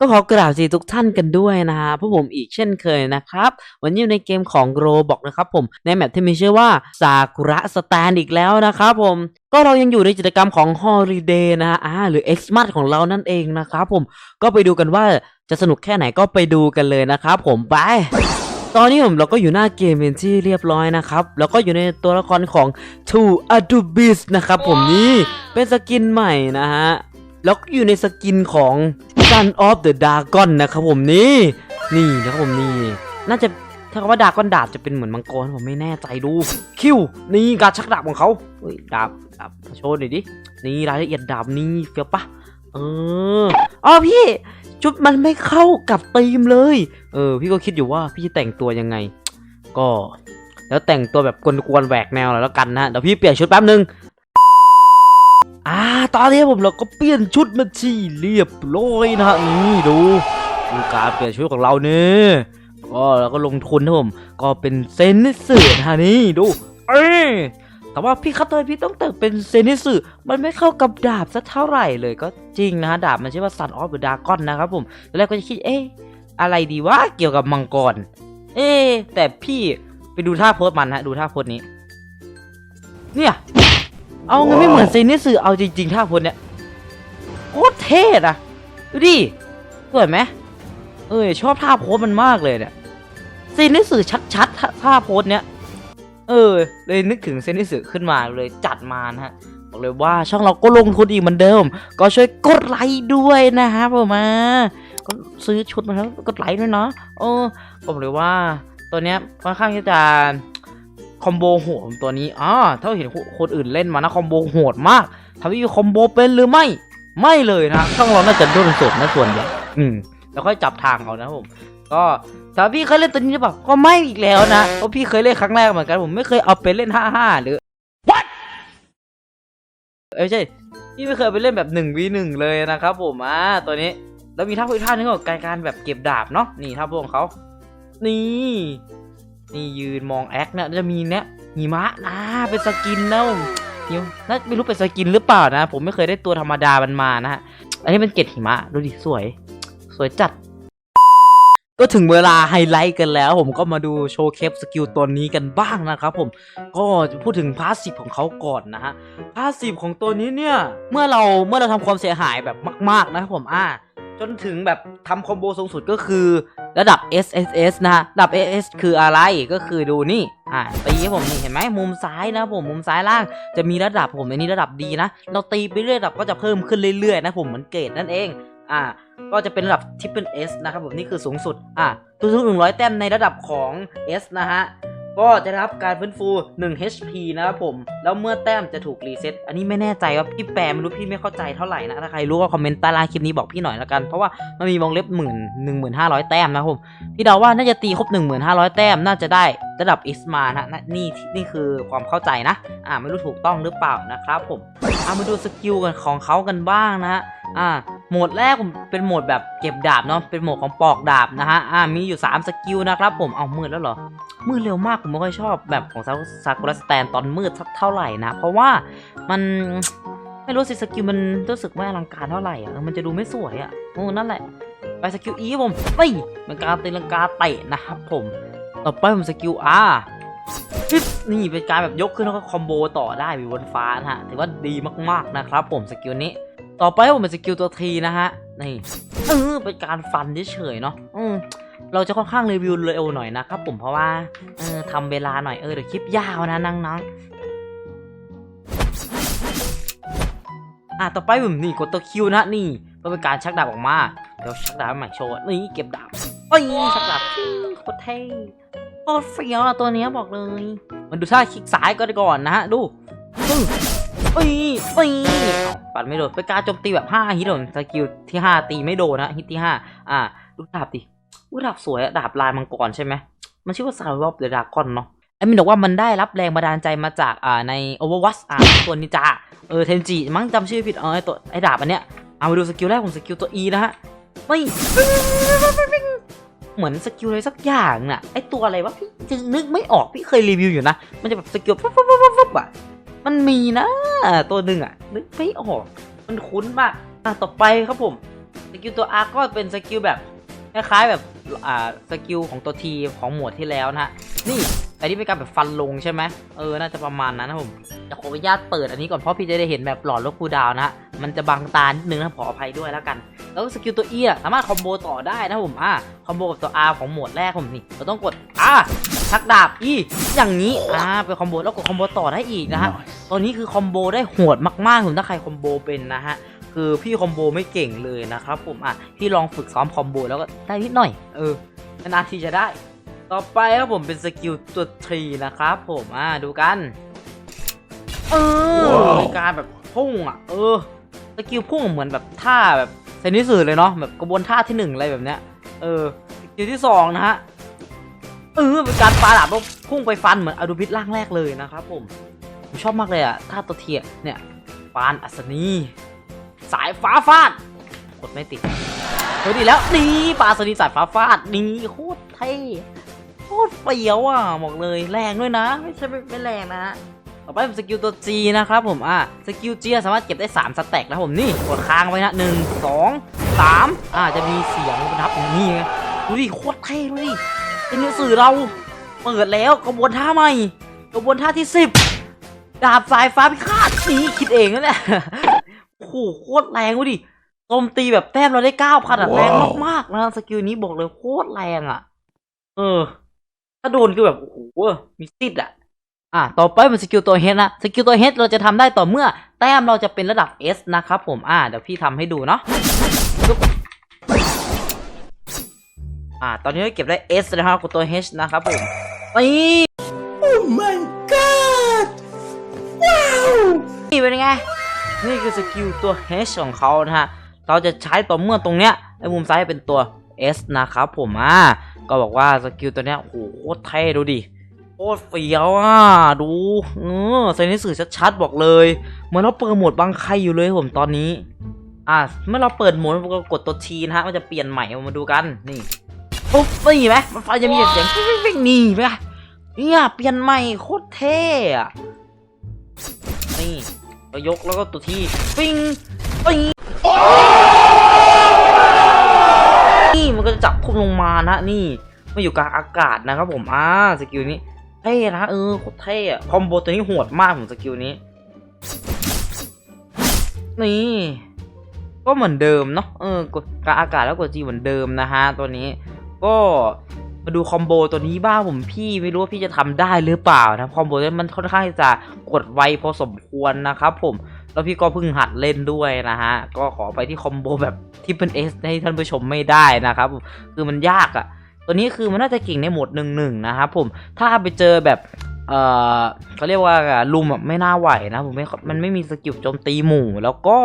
ก็ขอกราบสีทุกท่านกันด้วยนะฮะพวกผมอีกเช่นเคยนะครับ วันนี้อยู่ในเกมของโรบอกนะครับผมในแมปที่มีชื่อว่าซากุระสแตนอีกแล้วนะครับผมก็เรายังอยู่ในกิจกรรมของ Holiday นะฮะอ่าหรือ X m a t ของเรานั่นเองนะครับผมก็ไปดูกันว่าจะสนุกแค่ไหนก็ไปดูกันเลยนะครับผมไปตอนนี้ผมเราก็อยู่หน้าเกมเป็นที่เรียบร้อยนะครับ แล้วก็อยู่ในตัวละครของ t o a d u b i s นะครับผมนี่เป็นสกินใหม่นะฮะ แล้วก็อยู่ในสกินของ Sun of the Dragon นะครับผมนี่นี่นะครับผมนี่น่าจะถ้าคำว่าดาก้อนดาบจะเป็นเหมือนมังกรผมไม่แน่ใจดู คิวนี่การชักดาบของเขาเฮ้ยดาบดาบโชว์หน่อยดินี่รายละเอียดดาบนี่เฟี้ยวปะเอออ๋อพี่ชุดมันไม่เข้ากับธีมเลย เออ พี่ก็คิดอยู่ว่าพี่จะแต่งตัวยังไง ก็ แล้วแต่งตัวแบบกวนๆแหวกแนวแล้วกันนะเดี๋ยวพี่เปลี่ยนชุดแป๊บนึง อ่าตอนนี้ผมเราก็เปลี่ยนชุดมาที่เรียบร้อยนะฮะนี่ดูดูการเปลี่ยนชุดของเราเนี่ยก็เราก็ลงทุนนะผมก็เป็นเซนนิสึนะฮะนี่ดู เอ้แต่ว่าพี่คัตเตอร์พี่ต้องแต่งเป็นเซนิสึมันไม่เข้ากับดาบสักเท่าไหร่เลยก็จริงนะฮะดาบมันชื่อว่า Sun of the Dragon นะครับผมตอนแรกก็จะคิดเอ๊ะอะไรดีวะเกี่ยวกับมังกร เอ๊แต่พี่ไปดูท่าโพสมันฮะดูท่าโพสนี้ เนี่ย เอาเงินไม่เหมือนเซนิสึเอาจริงๆท่าโพสเนี่ยโคตรเท่อะดูดิสวยไหมเออชอบท่าโพสมันมากเลยเนี่ยเซนิสึชัดๆท่าโพสเนี้ยเออ เลยนึกถึงเซนิสึขึ้นมาเลยจัดมานะฮะบอกเลยว่าช่องเราก็ลงทุนอีกเหมือนเดิม ก็ช่วยกดไลค์ด้วยนะฮะผมมาก็ซื้อชุดมาแล้วกดไลค์ด้วยเนาะเออบอกเลยว่าตัวเนี้ยค่อนข้างจะ คอมโบโหดของตัวนี้อ่าถ้าเห็นคนอื่นเล่นมานะคอมโบโหดมากทำให้คอมโบเป็นหรือไม่ ไม่เลยนะช่องเราน่าจะด้นสดนะส่วนใหญ่อืมแล้วค่อยจับทางเอานะผม ก็ถ้าพี่เคยเล่นตัวนี้หรือเปล่าก็ไม่อีกแล้วนะเพราะพี่เคยเล่นครั้งแรกเหมือนกันผมไม่เคยเอาไปเล่นห้าห้าหรือ what เอ้ยใช่พี่ไม่เคยไปเล่นแบบหนึ่งวีหนึ่งเลยนะครับผมอ่าตัวนี้แล้วมีท่าพูดท่านึงก็การการแบบเก็บดาบเนาะนี่ท่าพวกของเขานี่ นี่ยืนมองแอคเนี่ยจะมีเนี่ยหิมะนะเป็นสกินเนะเดี๋ยวน่าไม่รู้เป็นสกินหรือเปล่านะ ผมไม่เคยได้ตัวธรรมดามันมานะฮะ อันนี้เป็นเกล็ดหิมะ ดูดิ สวย สวยจัด ก็ถึงเวลาไฮไลท์กันแล้ว ผมก็มาดูโชว์เคปสกิลตัวนี้กันบ้างนะครับผมก็พูดถึงพาสซีฟของเขาก่อนนะฮะพาสซีฟของตัวนี้เนี่ย เมื่อเราเมื่อเราทำความเสียหายแบบมาก ๆ นะครับผมอ่าจนถึงแบบทำคอมโบสูงสุดก็คือระดับ SSS นะฮะระดับ SS คืออะไรก็คือดูนี่ อ่าตีให้ผมนี่เห็นไหมมุมซ้ายนะผมมุมซ้ายล่างจะมีระดับผมอันนี้ระดับดีนะ เราตีไปเรื่อยระดับก็จะเพิ่มขึ้นเรื่อยๆนะผมเหมือนเกรดนั่นเอง อ่า ก็จะเป็นระดับ Triple S นะครับผมนี่คือสูงสุด อ่าทุกๆหนึ่งร้อยแต้มในระดับของ S นะฮะก็จะได้รับการฟื้นฟู 1 HP นะครับผม แล้วเมื่อแต้มจะถูกรีเซ็ต อันนี้ไม่แน่ใจว่าพี่แปลไม่รู้พี่ไม่เข้าใจเท่าไหร่นะ ถ้าใครรู้ก็คอมเมนต์ใต้ล่างคลิปนี้บอกพี่หน่อยละกัน เพราะว่ามันมีวงเล็บหมื่นหนึ่งหมื่นห้าร้อยแต้มนะครับผมพี่เดาว่าน่าจะตีครบหนึ่งหมื่นห้าร้อยแต้ม น่าจะได้ระดับ S มานะน,นี่นี่คือความเข้าใจนะ อ่าไม่รู้ถูกต้องหรือเปล่านะครับผม เอามาดูสกิลกันของเขากันบ้างนะอ่า โหมดแรกผมเป็นโหมดแบบเก็บดาบเนาะเป็นโหมดของปอกดาบนะฮะอ่ามีอยู่ 3 สกิลนะครับผมเอามืดแล้วเหรอมืดเร็วมากผมไม่ค่อยชอบแบบของซากุระสแตนตอนมืดสักเท่าไหร่นะ เพราะว่ามันไม่รู้สิสกิลมันรู้สึกไม่อลังการเท่าไหร่อะมันจะดูไม่สวยอะโอ้นั่นแหละ ไปสกิล E ผมนี่เป็นการตีลังกาเตะนะครับผมต่อไปผมสกิล R ปึ๊บนี่เป็นการแบบยกขึ้นแล้วก็คอมโบต่อได้อยู่บนฟ้านะฮะถือว่าดีมากๆนะครับผมสกิลนี้ ต่อไปผมเป็นสกิลตัวทีนะฮะ นี่เออเป็นการฟันเฉยเนาะอืมเราจะค่อนข้างรีวิวเร็วหน่อยนะครับผมเพราะว่าเออทำเวลาหน่อยเออเดี๋ยวคลิปยาวนะน้องอะต่อไปผมนี่กดตัวคิวนะนี่เพื่อเป็นการชักดาบออกมาเดี๋ยวชักดาบใหม่โชว์นี่เก็บดาบเอ้ยชักดาบโคตรเท่โคตรเฟี้ยวตัวนี้บอกเลย มันดูท่าคลิกซ้ายก็ได้ก่อนนะฮะดูอือปี ปัดไม่โดนเป็นการโจมตีแบบ5ฮิตโดนสกิลที่5ตีไม่โดนนะฮิตที่5อ่าดูดาบดิดูดาบสวยอะดาบลายมังกรใช่ไหมมันชื่อว่าซาร์วอฟเดอะดากอนเนาะไอ้มินบอกว่ามันได้รับแรงบันดาลใจมาจากอ่าใน Overwatch อ่าตัวนินจาเออเทนจิมั้งจำชื่อผิดเออไอตัวไอดาบอันเนี้ยเอามาดูสกิลแรกของสกิลตัว E นะฮะไม่เหมือนสกิลอะไรสักอย่างน่ะไอตัวอะไรวะพี่จึงนึกไม่ออกพี่เคยรีวิวอยู่นะ มันจะแบบสกิลปุ๊บปุ๊บปุ๊บปุ๊บอะ มันมีนะ ตัวหนึ่งอะนึกไม่ออก มันคุ้นมากอะต่อไปครับผมสกิลตัว R ก็เป็นสกิลแบบคล้ายๆแบบอ่าสกิลของตัว T ของหมวดที่แล้วนะฮะนี่แต่นี่เป็นการแบบฟันลงใช่ไหมเออน่าจะประมาณนั้นนะผมจะขออนุญาตเปิดอันนี้ก่อนเพราะพี่จะได้เห็นแบบหลอดลบคูดาวนะฮะมันจะบังตานิดนึงนะขออภัยด้วยแล้วกัน แล้วสกิลตัว E อะสามารถคอมโบต่อได้นะผมอ่าคอมโบกับตัว R ของหมวดแรกผมนี่เราต้องกดอ่า ชักดาบ E อย่างนี้อ่าไปคอมโบแล้วกดคอมโบต่อได้อีกนะฮะตัวนี้คือคอมโบได้โหดมากๆผมถ้าใครคอมโบเป็นนะฮะคือพี่คอมโบไม่เก่งเลยนะครับผมอะพี่ลองฝึกซ้อมคอมโบแล้วก็ได้นิดหน่อย เออนานๆทีจะได้ ต่อไปครับผมเป็นสกิลตัวทรีนะครับผมอะดูกันเออว้าวในการแบบพุ่งอะ เออสกิลพุ่งเหมือนแบบท่าแบบเซนิสึเลยเนาะแบบกระบวนท่าที่หนึ่งอะไรแบบเนี้ยเออสกิลที่สองนะฮะ เออเป็นการปาดาบแล้วพุ่งไปฟันเหมือนอดูพิษร่างแรกเลยนะครับผมผมชอบมากเลยอะท่าตัวเทียเนี่ยปานอัศนีสายฟ้าฟาดกดไม่ติดเฮ้ยดีแล้วนี่ปานอัศนีสายฟ้าฟาดนี่โคตรเท่โคตรเปรียวอะบอกเลยแรงด้วยนะ ไม่ใช่ไม่ไม่แรงนะต่อไปเป็นสกิลตัว G นะครับผมอะสกิล G สามารถเก็บได้ 3 สแต็กนะผมนี่กดค้างไว้นะหนึ่งสองสามอ่าจะมีเสียงนับอย่างนี้ไงดูดิโคตรเท่ดูดิ เป็นหนังสือเราเปิดแล้วกระบวนท่าใหม่กระบวนท่าที่สิบดาบสายฟ้าพิฆาตนี่คิดเองนะเนี่ยโอ้โหโคตรแรงวะดิโจมตีแบบแต้มเราได้เก้าพันอะแรงมากๆนะสกิลนี้บอกเลยโคตรแรงอะเออ ถ้าโดนคือแบบโอ้โหมีซิดอะอะต่อไปเป็นสกิลตัวเฮดนะสกิลตัวเฮดเราจะทำได้ต่อเมื่อ แต้มเราจะเป็นระดับ S นะครับผมอะเดี๋ยวพี่ทำให้ดูเนาะปึ๊บ อะตอนนี้เราเก็บได้ S นะครับกับตัว H นะครับผมนี่ Oh my god! Wow! นี่เป็นไง นี่คือสกิลตัว H ของเขานะฮะ เราจะใช้ต่อเมื่อตรงเนี้ยในมุมซ้ายเป็นตัว S นะครับผมอ่าก็บอกว่าสกิลตัวเนี้ยโอ้โหโคตรเท่ดูดิโคตรเฟี้ยวอะ ดูเออใส่ในสื่อชัดๆบอกเลยเหมือนเราเปิดโหมดบางใครอยู่เลยผมตอนนี้ อ่าเมื่อเราเปิดโหมดเราก็กดตัวทีนะฮะมันจะเปลี่ยนใหม่เอามาดูกันนี่ ปุ๊บนี่ไหมมันไฟจะมีเสียงวิ่งๆนี่ไหมเนี่ยเปลี่ยนใหม่โคตรเท่อะนี่ก็ยกแล้วก็ตัวที่ปิ้งปิ้งนี่มันก็จะจับคุมลงมานะนี่มาอยู่กลางอากาศนะครับผมอ่าสกิลนี้เท่นะเออโคตรเท่อะคอมโบตัวนี้โหดมากผมสกิลนี้นี่ก็เหมือนเดิมเนาะเออกดกลางอากาศแล้วกดจีเหมือนเดิมนะฮะตัวนี้ ก็มาดูคอมโบตัวนี้บ้างผมพี่ไม่รู้ว่าพี่จะทำได้หรือเปล่านะคอมโบนี้มันค่อนข้างจะกดไวพอสมควรนะครับผมแล้วพี่ก็เพิ่งหัดเล่นด้วยนะฮะก็ขอไปที่คอมโบแบบที่เป็นเอสให้ท่านผู้ชมไม่ได้นะครับคือมันยากอะ่ะ ตัวนี้คือมันน่าจะเก่งในโหมดหนึ่งหนึ่งนะครับผมถ้าไปเจอแบบเออเขาเรียกว่าลุมอะไม่น่าไหวนะผมไม่มันไม่มีสกิลโจมตีหมู่ แล้วก็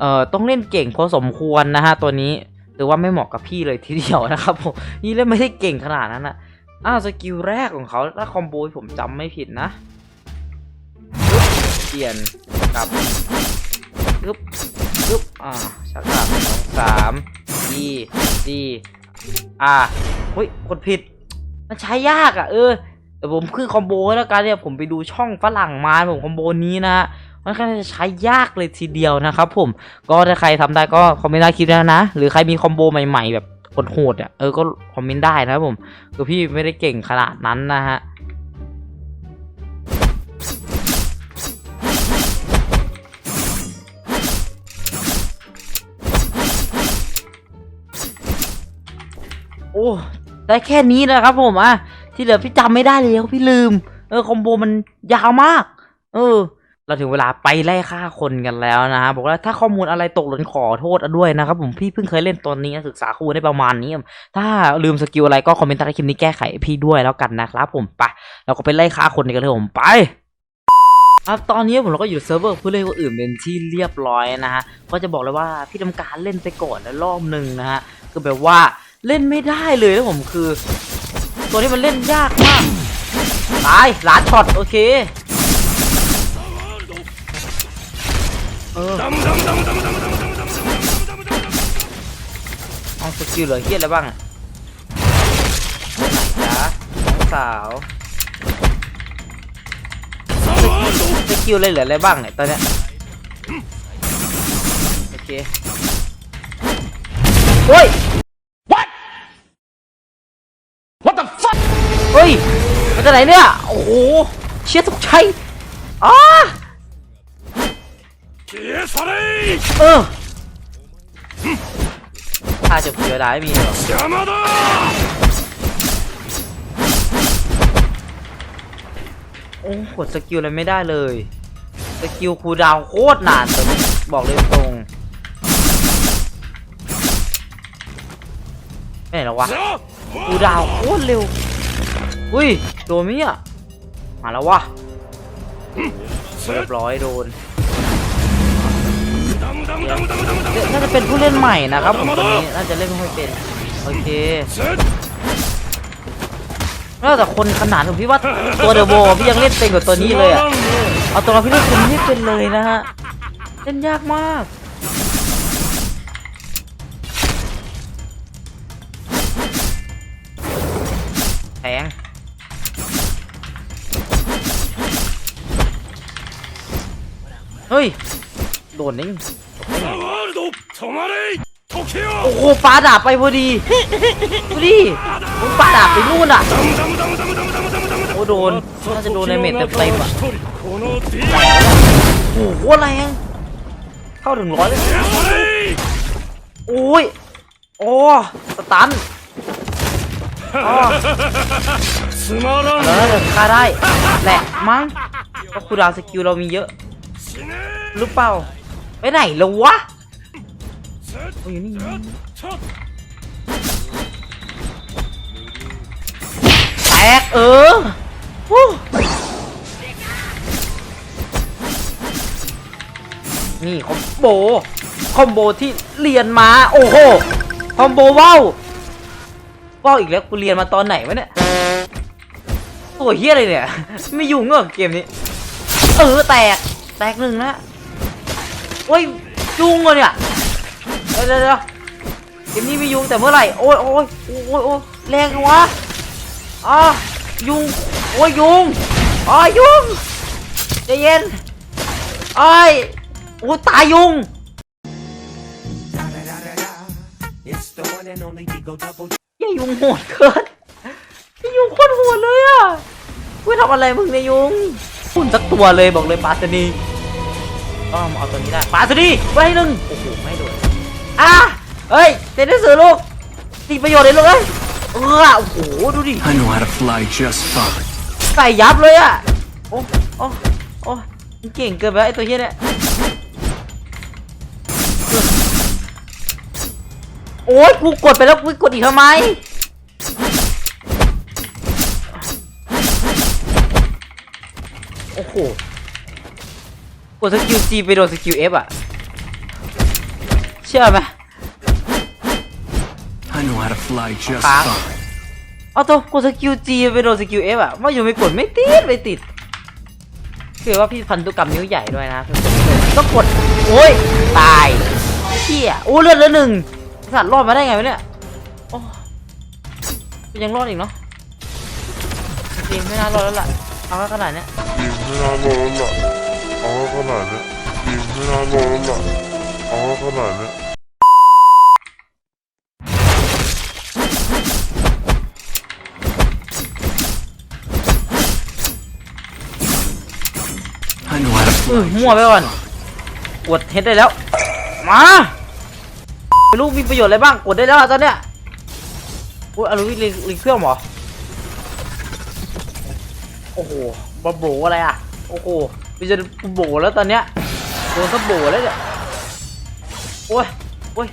เอ่อต้องเล่นเก่งพอสมควรนะฮะตัวนี้ หรือว่าไม่เหมาะกับพี่เลยทีเดียวนะครับผมนี่เล่นไม่ได้เก่งขนาดนั้นนะอ้าวสกิลแรกของเขาถ้าคอมโบผมจำไม่ผิดนะเปลี่ยนกับปึ๊บปึ๊บอ่าชักดาบสองสามดีดีอ่าเฮ้ยกดผิด มันใช้ยากอะเออแต่ผมคือคอมโบแล้วกันเนี่ยผมไปดูช่องฝรั่งมาผมคอมโบนี้นะ ค่อนข้างจะใช้ยากเลยทีเดียวนะครับผมก็ถ้าใครทำได้ก็คอมเมนต์ใต้คลิปนะนะ หรือใครมีคอมโบใหม่ๆ แบบโหดๆอะเออก็คอมเมนต์ได้นะครับผมคือพี่ไม่ได้เก่งขนาดนั้นนะฮะโอ้ได้แค่นี้นะครับผมอะที่เหลือพี่จำไม่ได้แล้วพี่ลืม เออคอมโบมันยาวมาก เออ เราถึงเวลาไปไล่ฆ่าคนกันแล้วนะฮะบอกว่าถ้าข้อมูลอะไรตกหล่นขอโทษด้วยนะครับผมพี่เพิ่งเคยเล่นตัวนี้ศึกษาคู่ได้ประมาณนี้ ถ้าลืมสกิลอะไรก็คอมเมนต์ใต้คลิปนี้แก้ไขพี่ด้วยแล้วกันนะครับผมไปเราก็ไปไล่ฆ่าคนกันเลยผมไปครับตอนนี้ผมเราก็อยู่เซิร์ฟเวอร์ผู้เล่นคนอื่นเป็นที่เรียบร้อยนะฮะก็จะบอกเลยว่าพี่ทำการเล่นไปก่อนแล้วรอบหนึ่งนะฮะคือแบบว่าเล่นไม่ได้เลยแล้วผมคือ ตัวนี้มันเล่นยากมากตายหลานช็อตโอเค เออาสกิลเหลือเฮียอะไรบ้างจ๋าสาวสกิลเลยเหลืออะไรบ้างเนี่ยตอนเนี้ยโอเคโอ้ย What What the fuck เฮ้ยมาจากไหนเนี่ย โอ้โห เชี่ยตกใจอ๋อ เออถ้าจะเจอได้มีเหรอโอ้กดสกิลอะไรไม่ได้เลย สกิลคูดาวโคตรนานเลยบอกเลยตรงไม่ไหนแล้ววะคูดาวโคตรเร็ว อุ้ย โดนมี้อะมาแล้ววะเรียบร้อยโดน น่าจะเป็นผู้เล่นใหม่นะครับผมตัวนี้น่าจะเล่นไม่ค่อยเป็นโอเคนอกจากคนขนาดผมพี่ว่าตัวเดอะโบพี่ยังเล่นเป็นกว่าตัวนี้เลยอะเอาตัวเราพี่เล่นตัวนี้ไม่เป็นเลยนะฮะเล่นยากมากแพงเฮ้ย โดนนิ่ โอ้โหฟ้าดาบไปพอดีพอดีผมฟ้าดาบไปนู่นอะโอ้โดนน่าจะโดนในเมทเต็มๆอะโอ้โหอะไรงเข้าถึงร้อยเลยโอ้ยโอ้สตันเออฆ่าได้แหละมั้งเพราะคูดาวสกิลเรามีเยอะหรือเปล่า ไปไหนแล้ววะโอ้ยนี่แตกเออนี่คอมโบ คอมโบที่เรียนมา โอ้โห คอมโบว้าวว้าวอีกแล้วกูเรียนมาตอนไหนวะเนี่ย ตัวเฮี้ยอะไรเนี่ย ไม่อยู่งเหรอเกมนี้ เออแตก แตกหนึ่งนะ โอ้ยยุงเลยเนี่ยเดี๋ยวเดี๋ยวเดี๋ยวเกมนี้มียุงแต่เมื่อไหร่โอ้ยโอ้ยโอ้ยโอ้ยแรงวะอะยุงโอ้ยยุงอ๋อยุงใจเย็นไอ้ยโอ้ตายยุงอย่ายุงโหดเกินอย่ายุงโคตรโหดเลยอะกูทำอะไรมึงเนี่ยยุงหุ่นสักตัวเลยบอกเลยปาสนี ก็เอาตัวนี้ได้ปาสนีไว้ให้หนึ่งโอ้โหไม่โดนอะเฮ้ยเต้นได้สื่อลูกตีประโยชน์เลยลูกเอ้ยเออโอ้โหดูดิ I know how to fly just fine. ใส่ยับเลยอะโอ้โอ้โอ้มันเก่งเกินไปแล้วไอ้ตัวเฮียเนี่ยโอ้ยกูกดไปแล้วกูกดอีกทำไมโอ้โหก ดสกิล G ไปโดนสกิล F อะ เชื่อไหม I know how to fly just Khá. fine. เอาตัวกดสกิล G ไปโดนสกิล F อะว่าอยู่ไม่กดไม่ติดไม่ติด คือว่าพี่พันธุกรรมนิ้วใหญ่ด้วยนะคือต้องกด โอ้ย ตายเชี่ยโอ้เลือดเหลือหนึ่งสัตว์รอดมาได้ไงวะเนี่ย โอ้ยังรอดอีกเนาะจริงๆไม่น่ารอดแล้วล่ะเอาขนาดเนี้ยยิงไม่ น่าโดนละเอาขนาดเนี้ยยิงไม่น่าโดนละเอาขนาดเนี้ย I know how to อือมั่วไปก่อนกดเฮดได้แล้ว มาไม่รู้มีประโยชน์อะไรบ้างกดได้แล้วตอนเนี้ยอุ้ยอารุวิรีรีเครื่องหรอ โอ้โหบาโบอะไรอะ โอ้โห มีจะโบแล้วตอนเนี้ยโดนก็โบแล้วเนี่ยโอ้ยโอ้ย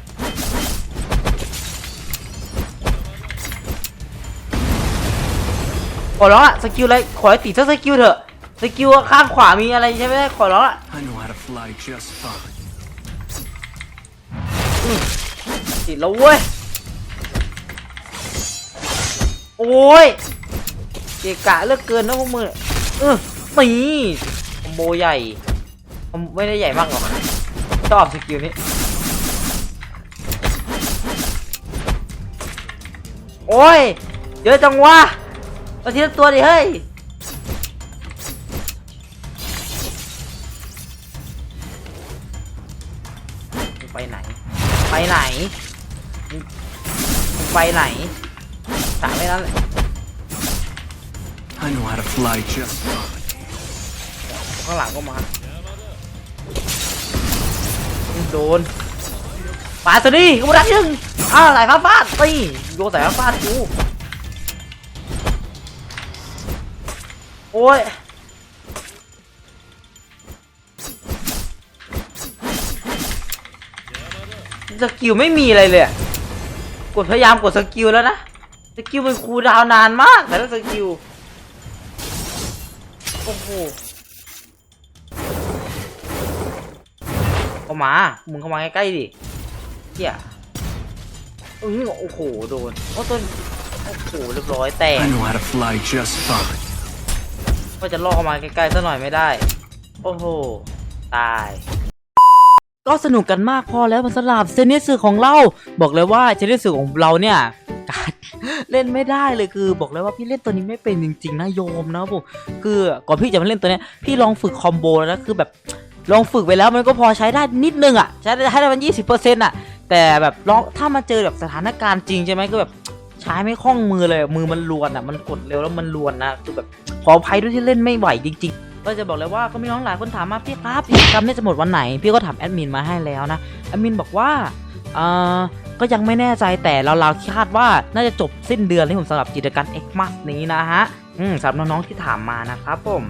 ขอร้องอะสกิลอะไรขอให้ติดสักสกิลเถอะสกิลข้างขวามีอะไรใช่ไหมขอร้องอะ I know how to fly just fine. ติดแล้วเว้ยโอ้ยเกะกะเหลือกเกินนะพวกมึงเออนี่คอ มโบใหญ่ ไม่ได้ใหญ่มากหรอกชอบสกิลนี้ โอ้ย เยอะจังวะมาทีละตัวดิเฮ้ยไปไหน ไปไหน ไปไหนถามไม่นั้นแหละ I know how to fly just fine. ข้างหลังก็มาโดนปาดสิกูรักยังอ้าวไหลฟ้าฟาดตีโยนสายฟ้าฟาดกูโอ้ยสกิลไม่มีอะไรเลยกดพยายามกดสกิลแล้วนะสกิลมันคูลดาวน์นานมากแต่ละสกิลโอ้โห เข้ามา มึงเข้ามาใกล้ๆดิเฮียอื้อโอ้โห โดน โอ้ต้นโอ้โห เรียบร้อยแตก I know how to fly just fine. ก็จะล่อมาใกล้ๆซะหน่อยไม่ได้ โอ้โห ตาย ก็สนุกกันมากพอแล้วมันสลับเซนเนสของเรา บอกเลยว่าเซนเนสของเราเนี่ยการเล่นไม่ได้เลยคือ บอกเลยว่าพี่เล่นตัวนี้ไม่เป็นจริงๆนะโยมนะผมคือก่อนพี่จะมาเล่นตัวเนี้ยพี่ลองฝึกคอมโบแล้วนะคือแบบ ลองฝึกไปแล้วมันก็พอใช้ได้นิดนึงอะใช้ได้ให้ได้มันยี่สิบเปอร์เซ็นต์อะแต่แบบลองถ้ามาเจอแบบสถานการณ์จริงใช่ไหมก็แบบใช้ไม่คล่องมือเลยมือมันลวนอะมันกดเร็วแล้วมันลวนนะคือแบบขออภัยด้วยที่เล่นไม่ไหวจริง ๆก็จะบอกเลยว่าก็มีน้องหลายคนถามมาพี่ครับกิจกรรมนี้จะหมดวันไหน พี่ก็ถามแอดมินมาให้แล้วนะแอดมินบอกว่าเอ่อก็ยังไม่แน่ใจแต่เราเราคาดว่าน่าจะจบสิ้นเดือนนี้ผมสำหรับกิจกรรม X m a s นี้นะฮะอืมสำหรับน้องๆที่ถามมานะครับผม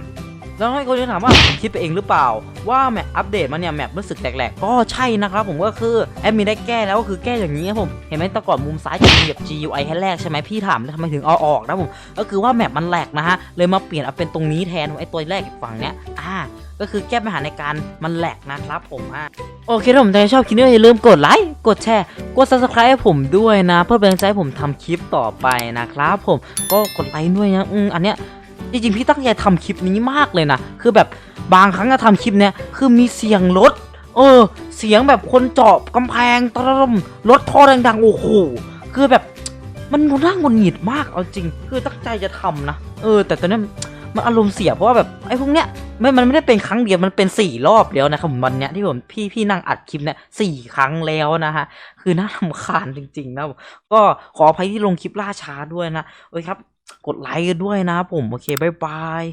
แล้วให้คนที่ถามว่าคิดไปเองหรือเปล่า ว่าแมปอัปเดตมาเนี่ยแมปรู้สึกแตกๆก็ใช่นะครับผมก็คือแอดมินได้แก้แล้วก็คือแก้อย่างนี้ครับผมเห็นไหมแต่ก่อนมุมซ้ายจะมีแบบ GUI ให้แรกใช่ไหมพี่ถามแล้วทำไมถึงเอาออกนะผมก็คือว่าแมปมันแหลกนะฮะเลยมาเปลี่ยนเอาเป็นตรงนี้แทนไอ้ตัวแรกอีกฝั่งเนี้ยอ่าก็คือแก้ปัญหาในการมันแหลกนะครับผมอะโอเคถ้าผมชอบคลิปนี้อย่าลืมกดไลค์กดแชร์ กด subscribe ให้ผมด้วยนะ เพื่อเป็นกำลังใจให้ผมทำคลิปต่อไปนะครับผมก็กดไลค์ด้วยนะอืมอันเนี้ย จริงๆพี่ตั้งใจทำคลิปนี้มากเลยนะคือแบบบางครั้งก็ทำคลิปเนี้ยคือมีเสียงรถเออ เสียงแบบคนเจาะกำแพงตรมรถท่อดังๆโอ้โหคือแบบมันน่าหงุดหงิดมากเอาจริง คือตั้งใจจะทำนะเออ แต่ตอนนี้มันอารมณ์เสียเพราะว่าแบบไอ้พวกเนี้ยไม่มันไม่ได้เป็นครั้งเดียวมันเป็นสี่รอบแล้วนะครับมวันเนี้ยที่ผมพี่พี่นั่งอัดคลิปเนี่ยสี่ครั้งแล้วนะฮะคือน่ารำคาญจริงๆนะก็ขออภัยที่ลงคลิปล่าช้าด้วยนะโอ้ยครับกดไลค์กันด้วยนะครับผม โอเคบายบาย